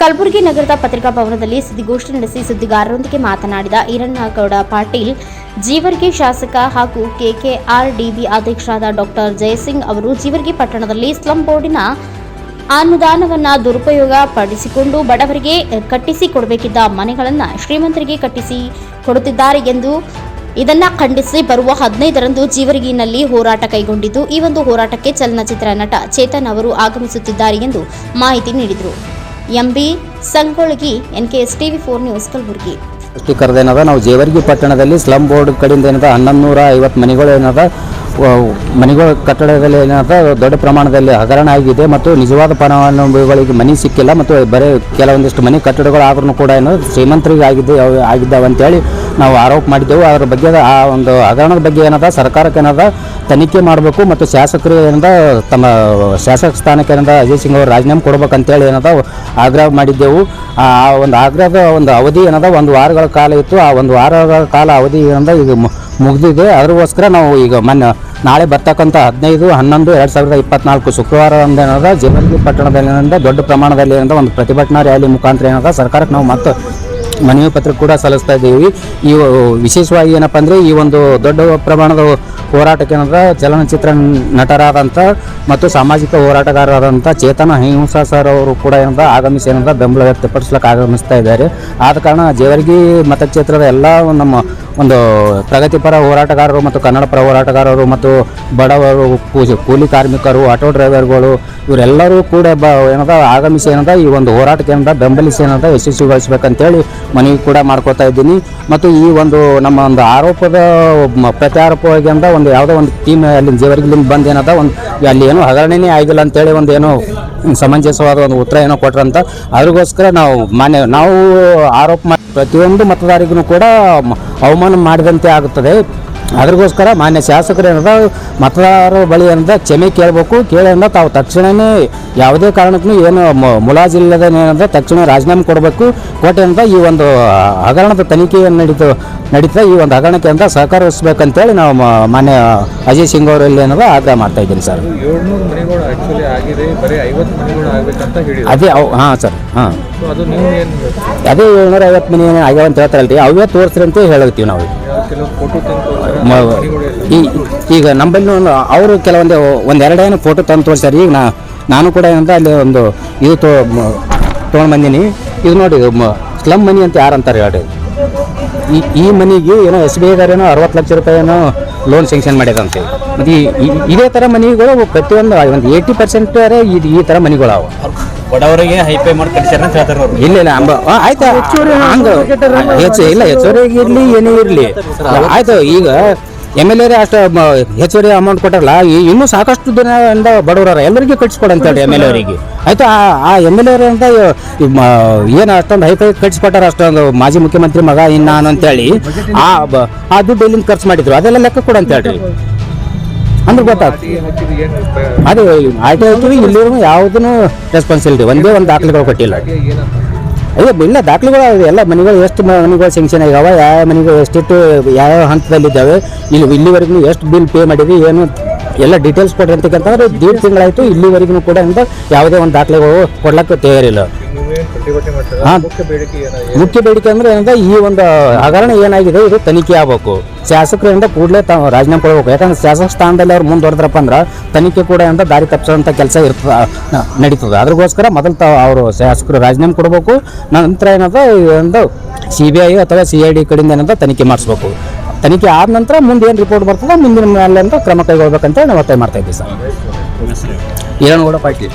ಕಲಬುರಗಿ ನಗರದ ಪತ್ರಿಕಾ ಭವನದಲ್ಲಿ ಸುದ್ದಿಗೋಷ್ಠಿ ನಡೆಸಿ ಸುದ್ದಿಗಾರರೊಂದಿಗೆ ಮಾತನಾಡಿದ ಈರಣ್ಣಗೌಡ ಪಾಟೀಲ್, ಜೀವರ್ಗಿ ಶಾಸಕ ಹಾಗೂ ಕೆಕೆಆರ್ಡಿಬಿ ಅಧ್ಯಕ್ಷರಾದ ಡಾಕ್ಟರ್ ಜಯಸಿಂಗ್ ಅವರು ಜೀವರ್ಗಿ ಪಟ್ಟಣದಲ್ಲಿ ಸ್ಲಂ ಬೋರ್ಡಿನ ಅನುದಾನವನ್ನು ದುರುಪಯೋಗ ಪಡಿಸಿಕೊಂಡು ಬಡವರಿಗೆ ಕಟ್ಟಿಸಿ ಕೊಡಬೇಕಿದ್ದ ಮನೆಗಳನ್ನು ಶ್ರೀಮಂತರಿಗೆ ಕಟ್ಟಿಸಿ ಕೊಡುತ್ತಿದ್ದಾರೆ ಎಂದು ಇದನ್ನ ಖಂಡಿಸಿ ಬರುವ ಹದಿನೈದರಂದು ಜೀವರಿಗಿನಲ್ಲಿ ಹೋರಾಟ ಕೈಗೊಂಡಿದ್ದು, ಈ ಒಂದು ಹೋರಾಟಕ್ಕೆ ಚಲನಚಿತ್ರ ನಟ ಚೇತನ್ ಅವರು ಆಗಮಿಸುತ್ತಿದ್ದಾರೆ ಎಂದು ಮಾಹಿತಿ ನೀಡಿದರು. M B Sangolgi T TV four news, Kalaburagi. ಕರೆದೇನದ ನಾವು ಜೇವರ್ಗಿ ಪಟ್ಟಣದಲ್ಲಿ ಸ್ಲಮ್ ಬೋರ್ಡ್ ಕಡೆಯಿಂದ ಏನದ, ಹನ್ನೊಂದು ನೂರ ಐವತ್ತು ಮನೆಗಳು ಏನದ ಮನೆಗಳ ಕಟ್ಟಡದಲ್ಲಿ ಏನದ ದೊಡ್ಡ ಪ್ರಮಾಣದಲ್ಲಿ ಹಗರಣ ಆಗಿದೆ ಮತ್ತು ನಿಜವಾದ ಫಲಾನುಭವಿಗಳಿಗೆ ಮನೆ ಸಿಕ್ಕಿಲ್ಲ ಮತ್ತು ಬರೀ ಕೆಲವೊಂದಿಷ್ಟು ಮನೆ ಕಟ್ಟಡಗಳು ಆದ್ರೂ ಕೂಡ ಏನು ಶ್ರೀಮಂತರಿಗೆ ಆಗಿದೆ ಅವು- ಆಗಿದ್ದಾವೆ ಅಂತೇಳಿ ನಾವು ಆರೋಪ ಮಾಡಿದ್ದೆವು. ಅದರ ಬಗ್ಗೆ ಆ ಒಂದು ಹಗರಣದ ಬಗ್ಗೆ ಏನದ, ಸರ್ಕಾರಕ್ಕೆ ಏನದ ತನಿಖೆ ಮಾಡಬೇಕು ಮತ್ತು ಶಾಸಕರು ಏನದ, ತಮ್ಮ ಶಾಸಕ ಸ್ಥಾನಕ್ಕೆ ಏನದ ಅಜಯ್ ಸಿಂಗ್ ಅವರು ರಾಜೀನಾಮೆ ಕೊಡ್ಬೇಕಂತೇಳಿ ಏನದ ಆಗ್ರಹ ಮಾಡಿದ್ದೆವು. ಆ ಒಂದು ಆಗ್ರಹದ ಒಂದು ಅವಧಿ ಏನದ, ಒಂದು ವಾರಗಳ ಕಾಲ ಇತ್ತು. ಆ ಒಂದು ವಾರಗಳ ಕಾಲ ಅವಧಿ ಏನದ ಈಗ ಮುಗ್ದಿದೆ. ಅದಕ್ಕೋಸ್ಕರ ನಾವು ಈಗ ಮೊನ್ನೆ ನಾಳೆ ಬರ್ತಕ್ಕಂಥ ಹದಿನೈದು, ಹನ್ನೊಂದು, ಎರಡು ಸಾವಿರದ ಇಪ್ಪತ್ನಾಲ್ಕು ಶುಕ್ರವಾರ ಏನಾದ್ರೆ ಜೇವರ್ಗಿ ಪಟ್ಟಣದಲ್ಲಿ ಏನಂದ್ರೆ ದೊಡ್ಡ ಪ್ರಮಾಣದಲ್ಲಿ ಏನಂದ್ರೆ ಒಂದು ಪ್ರತಿಭಟನಾ ರ್ಯಾಲಿ ಮುಖಾಂತರ ಏನದ, ಸರ್ಕಾರಕ್ಕೆ ನಾವು ಮತ್ತೆ ಮನವಿ ಪತ್ರ ಕೂಡ ಸಲ್ಲಿಸ್ತಾ ಇದ್ದೀವಿ. ಈ ವಿಶೇಷವಾಗಿ ಏನಪ್ಪ ಅಂದರೆ ಈ ಒಂದು ದೊಡ್ಡ ಪ್ರಮಾಣದ ಹೋರಾಟಕ್ಕೆ ಏನಂದ್ರೆ ಚಲನಚಿತ್ರ ನಟರಾದಂಥ ಮತ್ತು ಸಾಮಾಜಿಕ ಹೋರಾಟಗಾರರಾದಂಥ ಚೇತನ ಹಿಂಸಾ ಸರ್ ಅವರು ಕೂಡ ಏನಂದ್ರೆ ಆಗಮಿಸಿ ಏನಂದ್ರೆ ಬೆಂಬಲ ವ್ಯಕ್ತಪಡಿಸ್ಲಿಕ್ಕೆ ಆಗಮಿಸ್ತಾ ಇದ್ದಾರೆ. ಆದ ಕಾರಣ ಜೇವರ್ಗಿ ಮತಕ್ಷೇತ್ರದ ಎಲ್ಲ ನಮ್ಮ ಒಂದು ಪ್ರಗತಿಪರ ಹೋರಾಟಗಾರರು ಮತ್ತು ಕನ್ನಡ ಪರ ಹೋರಾಟಗಾರರು ಮತ್ತು ಬಡವರು ಕೂಲಿ ಕಾರ್ಮಿಕರು, ಆಟೋ ಡ್ರೈವರ್ಗಳು, ಇವರೆಲ್ಲರೂ ಕೂಡ ಬ, ಏನದ, ಆಗಮಿಸಿ ಏನದ, ಈ ಒಂದು ಹೋರಾಟಕ್ಕೆ ಏನದ ಬೆಂಬಲಿಸಿ ಏನದ, ಯಶಸ್ವಿಗೊಳಿಸ್ಬೇಕಂತೇಳಿ ಮನವಿ ಕೂಡ ಮಾಡ್ಕೋತಾ ಇದ್ದೀನಿ. ಮತ್ತು ಈ ಒಂದು ನಮ್ಮ ಒಂದು ಆರೋಪದ ಪ್ರತ್ಯಾರೋಪವಾಗಿ ಅಂದ ಒಂದು ಯಾವುದೋ ಒಂದು ಟೀಮ್ ಅಲ್ಲಿ ಜೇವರ್ಗಿಲಿಂದ ಬಂದು ಏನದ, ಒಂದು ಅಲ್ಲಿ ಏನೋ ಹಗರಣನೇ ಆಗಿಲ್ಲ ಅಂತೇಳಿ ಒಂದು ಏನೋ ಸಮಂಜಸವಾದ ಒಂದು ಉತ್ತರ ಏನೋ ಕೊಟ್ರಂತ, ಅದ್ರಗೋಸ್ಕರ ನಾವು ಮಾನ್ಯ, ನಾವು ಆರೋಪ ಪ್ರತಿಯೊಂದು ಮತದಾರಿಗೂ ಕೂಡ ಮ- ಅವಮಾನ ಮಾಡಿದಂತೆ ಆಗುತ್ತದೆ. ಅದ್ರಗೋಸ್ಕರ ಮಾನ್ಯ ಶಾಸಕರು ಏನದ ಮತದಾರರ ಬಳಿ ಏನದ ಕ್ಷಮೆ ಕೇಳಬೇಕು ಕೇಳಿಂದ ತಾವು ತಕ್ಷಣವೇ ಯಾವುದೇ ಕಾರಣಕ್ಕೂ ಏನು ಮುಲಾಜಿಲ್ಲದೆ ಏನಂದ್ರೆ ತಕ್ಷಣ ರಾಜೀನಾಮೆ ಕೊಡಬೇಕು. ಕೊಟ್ಟೆಯಿಂದ ಈ ಒಂದು ಹಗರಣದ ತನಿಖೆಯನ್ನು ನಡೀತು ನಡೀತಾ ಈ ಒಂದು ಹಗರಣಕ್ಕೆ ಅಂತ ಸಹಕರಿಸಬೇಕಂತೇಳಿ ನಾವು ಮಾನ್ಯ ಅಜಯ್ ಸಿಂಗ್ ಅವರಲ್ಲಿ ಏನದ ಆಗ್ರಹ ಮಾಡ್ತಾ ಇದ್ದೀನಿ ಸರ್. ಅದೇ ಹಾಂ ಸರ್ ಹಾಂ. ಅದೇ ಏಳ್ನೂರ ಐವತ್ತು ಮನೆ ಆಗ್ಯಾವ ಅಂತ ಹೇಳ್ತಾರಲ್ರಿ ಅವೇ ತೋರಿಸ್ರಿ ಅಂತ ಹೇಳತ್ತೀವಿ ನಾವು. ಈಗ ನಂಬಲ್ಲಿ ಅವರು ಕೆಲವೊಂದು ಒಂದೆರಡೇನು ಫೋಟೋ ತಂದು ತೋರಿಸ್ತಾರೆ ಈಗ ನಾ ನಾನು ಕೂಡ ಏನಂತ ಅಲ್ಲಿ ಒಂದು ಇದು ತೋ ತೊಗೊಂಡು ಬಂದೀನಿ. ಇದು ನೋಡಿ ಸ್ಲಮ್ ಮನಿ ಅಂತ ಯಾರು ಅಂತಾರೆ ಹೇಳಿ. ಈ ಈ ಮನಿಗೆ ಏನೋ ಎಸ್ ಬಿ ಐದಾರೇನೋ ಅರವತ್ತು ಲಕ್ಷ ರೂಪಾಯಿ ಏನೋ ಲೋನ್ ಸ್ಯಾಂಕ್ಷನ್ ಮಾಡಿದಂತೆ. ಮತ್ತು ಈ ಇದೇ ಥರ ಮನೆಗಳು ಪ್ರತಿಯೊಂದು, ಒಂದು ಏಯ್ಟಿ ಪರ್ಸೆಂಟ್ ಇದು ಈ ಥರ ಮನೆಗಳು ಅವು ಬಡವರಿಗೆ ಹೈಪೈ ಮಾಡಿ ಕಳಿಸ್ಯಾರ ಅಂತ ಹೇಳ್ತಾರೆ ಅವ್ರು. ಇಲ್ಲ ಇಲ್ಲ ಅಂಬ ಆ, ಆಯ್ತಾ? ಹಂಗ ಹೆಚ್ಚು ಇಲ್ಲ ಹೆಚ್ಚುವರಿಗೆ ಇರ್ಲಿ ಏನೇ ಇರ್ಲಿ. ಆಯ್ತು ಈಗ ಎಂ ಎಲ್ ಎ ಅಷ್ಟು ಮ- ಹೆಚ್ಚುವರಿ ಅಮೌಂಟ್ ಕೊಟ್ಟಾರಲ್ಲ ಈ- ಇನ್ನೂ ಸಾಕಷ್ಟು ದಿನದಿಂದ ಬಡವರ ಎಲ್ಲರಿಗೂ ಕಟ್ಸ್ಕೊಡಂತ ಹೇಳಿ ಎಂ ಎಲ್ ಎ ಅವರಿಗೆ. ಆಯ್ತು ಆ- ಆ ಎಂ ಎಲ್ ಎ ಅಂತ ಏನು ಅಷ್ಟೊಂದು ಹೈಫೈ ಕಟ್ಸ್ಕೊಟ್ಟಾರ ಅಷ್ಟೊಂದು ಮಾಜಿ ಮುಖ್ಯಮಂತ್ರಿ ಮಗ ಇನ್ನ ನಾನು ಅಂತೇಳಿ ಆ ಬ- ಆ ದುಡ್ಡು ಎಲ್ಲಿಂದ ಖರ್ಚು ಮಾಡಿದ್ರು ಅದೆಲ್ಲ ಲೆಕ್ಕ ಕೊಡಂತ ಹೇಳ್ರಿ. ಅಂದ್ರೆ ಗೊತ್ತಾಗ್ತದೆ. ಅದೇ ಆರ್ ಟಿ ಹಾಕಿವಿ ಇಲ್ಲಿರೋ ಯಾವುದೂ ರೆಸ್ಪಾನ್ಸಿಬಿಲಿಟಿ ಒಂದೇ ಒಂದು ದಾಖಲೆಗಳು ಕೊಟ್ಟಿಲ್ಲ. ಅಯ್ಯೋ ಇಲ್ಲ ದಾಖಲೆಗಳು ಎಲ್ಲ ಮನೆಗಳು ಎಷ್ಟು ಮನೆಗಳು ಸ್ಯಾಂಕ್ಷನ್ ಆಗ್ಯಾವ ಯಾವ ಮನೆಗಳು ಎಷ್ಟಿಟ್ಟು ಯಾವ ಹಂತದಲ್ಲಿದ್ದಾವೆ ಇಲ್ಲಿ ಇಲ್ಲಿವರೆಗೂ ಎಷ್ಟು ಬಿಲ್ ಪೇ ಮಾಡಿದ್ವಿ ಏನು ಎಲ್ಲ ಡೀಟೇಲ್ಸ್ ಕೊಡ್ರಿ ಅಂತಕ್ಕಂಥ ದೀಡ್ ತಿಂಗಳಾಯಿತು ಇಲ್ಲಿವರೆಗೂ ಕೂಡ ಅಂತ ಯಾವುದೇ ಒಂದು ದಾಖಲೆಗಳು ಕೊಡ್ಲಕ್ಕೆ ತಯಾರಿಲ್ಲ. ಹಾ. ಮುಖ್ಯ ಬೇಡಿಕೆ ಏನಾಗಿದೆ ಮುಖ್ಯ ಬೇಡಿಕೆ ಅಂದ್ರೆ ಏನಂದ್ರೆ ಈ ಒಂದು ಹಗರಣ ಏನಾಗಿದೆ ಇದು ತನಿಖೆ ಆಗಬೇಕು. ಶಾಸಕರಿಂದ ಕೂಡಲೇ ತಾವು ರಾಜೀನಾಮೆ ಕೊಡಬೇಕು. ಯಾಕಂದ್ರೆ ಶಾಸಕ ಸ್ಥಾನದಲ್ಲಿ ಅವ್ರು ಮುಂದುವರೆದ್ರಪ್ಪ ಅಂದ್ರೆ ತನಿಖೆ ಕೂಡ ಅಂತ ದಾರಿ ತಪ್ಪಿಸೋಂಥ ಕೆಲಸ ಇರ್ತದ ನಡೀತದೆ. ಅದ್ರಗೋಸ್ಕರ ಮೊದಲು ತಾವು ಅವರು ಶಾಸಕರು ರಾಜೀನಾಮೆ ಕೊಡಬೇಕು. ನಂತರ ಏನಂದ್ರೆ ಈ ಒಂದು ಸಿ ಬಿ ಐ ಅಥವಾ ಸಿ ಐ ಡಿ ಕಡೆಯಿಂದ ಏನಂತ ತನಿಖೆ ಮಾಡಿಸ್ಬೇಕು. ತನಿಖೆ ಆದ ನಂತರ ಮುಂದೆ ಏನು ರಿಪೋರ್ಟ್ ಬರ್ತದೆ ಮುಂದಿನ ಮೇಲೆ ಅಂತ ಕ್ರಮ ಕೈಗೊಳ್ಬೇಕಂತ ನಾವು ಒತ್ತಾಯ ಮಾಡ್ತಾ ಇದ್ದೀವಿ ಸರ್. ಪಾಟೀಲ್.